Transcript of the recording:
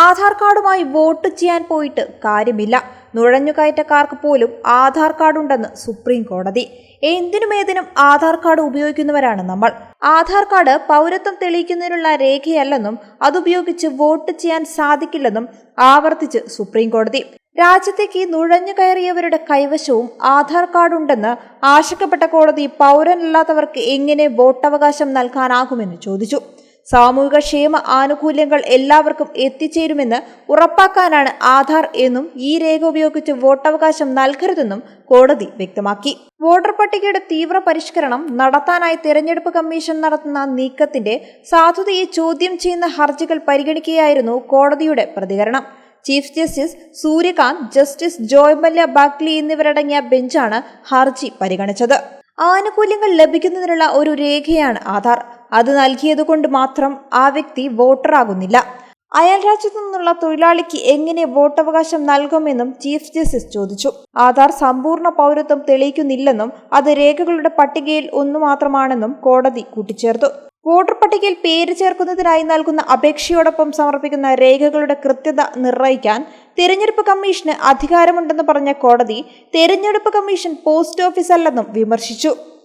Aadhaar കാർഡുമായി vote ചെയ്യാൻ പോയിട്ട് കാര്യമില്ല. നുഴഞ്ഞുകയറ്റക്കാർക്ക് പോലും ആധാർ കാർഡുണ്ടെന്ന് സുപ്രീം കോടതി. എന്തിനും ഏതിനും ആധാർ കാർഡ് ഉപയോഗിക്കുന്നവരാണ് നമ്മൾ. ആധാർ കാർഡ് പൗരത്വം തെളിയിക്കുന്നതിനുള്ള രേഖയല്ലെന്നും അതുപയോഗിച്ച് വോട്ട് ചെയ്യാൻ സാധിക്കില്ലെന്നും ആവർത്തിച്ച് സുപ്രീം കോടതി. രാജ്യത്തേക്ക് നുഴഞ്ഞു കയറിയവരുടെ കൈവശവും ആധാർ കാർഡ് ഉണ്ടെന്ന് ആശങ്കപ്പെട്ട കോടതി പൗരനല്ലാത്തവർക്ക് എങ്ങനെ വോട്ടവകാശം നൽകാനാകുമെന്ന് ചോദിച്ചു. സാമൂഹിക ക്ഷേമ ആനുകൂല്യങ്ങൾ എല്ലാവർക്കും എത്തിച്ചേരുമെന്ന് ഉറപ്പാക്കാനാണ് ആധാർ എന്നും ഈ രേഖ ഉപയോഗിച്ച് വോട്ടവകാശം നൽകരുതെന്നും കോടതി വ്യക്തമാക്കി. വോട്ടർ പട്ടികയുടെ തീവ്ര പരിഷ്കരണം നടത്താനായി തെരഞ്ഞെടുപ്പ് കമ്മീഷൻ നടത്തുന്ന നീക്കത്തിന്റെ സാധുതയെ ചോദ്യം ചെയ്യുന്ന ഹർജികൾ പരിഗണിക്കുകയായിരുന്നു കോടതിയുടെ പ്രതികരണം. Chief justice Suryakant justice Joymalya Bagchi എന്നിവരടങ്ങിയ ബെഞ്ചാണ് ഹർജി പരിഗണിച്ചത്. ആനുകൂല്യങ്ങൾ ലഭിക്കുന്നതിനുള്ള ഒരു രേഖയാണ് ആധാർ. അത് നൽകിയതുകൊണ്ട് മാത്രം ആ വ്യക്തി വോട്ടറാകുന്നില്ല. അയൽ രാജ്യത്തു നിന്നുള്ള തൊഴിലാളിക്ക് എങ്ങനെ വോട്ടവകാശം നൽകുമെന്നും ചീഫ് ജസ്റ്റിസ് ചോദിച്ചു. ആധാർ സമ്പൂർണ പൗരത്വം തെളിയിക്കുന്നില്ലെന്നും അത് രേഖകളുടെ പട്ടികയിൽ ഒന്നു മാത്രമാണെന്നും കോടതി കൂട്ടിച്ചേർത്തു. വോട്ടർ പട്ടികയിൽ പേര് ചേർക്കുന്നതിനായി നൽകുന്ന അപേക്ഷയോടൊപ്പം സമർപ്പിക്കുന്ന രേഖകളുടെ കൃത്യത നിർണയിക്കാൻ തിരഞ്ഞെടുപ്പ് കമ്മീഷന് അധികാരമുണ്ടെന്ന് പറഞ്ഞ കോടതി തിരഞ്ഞെടുപ്പ് കമ്മീഷൻ പോസ്റ്റ് ഓഫീസല്ലെന്നും വിമർശിച്ചു.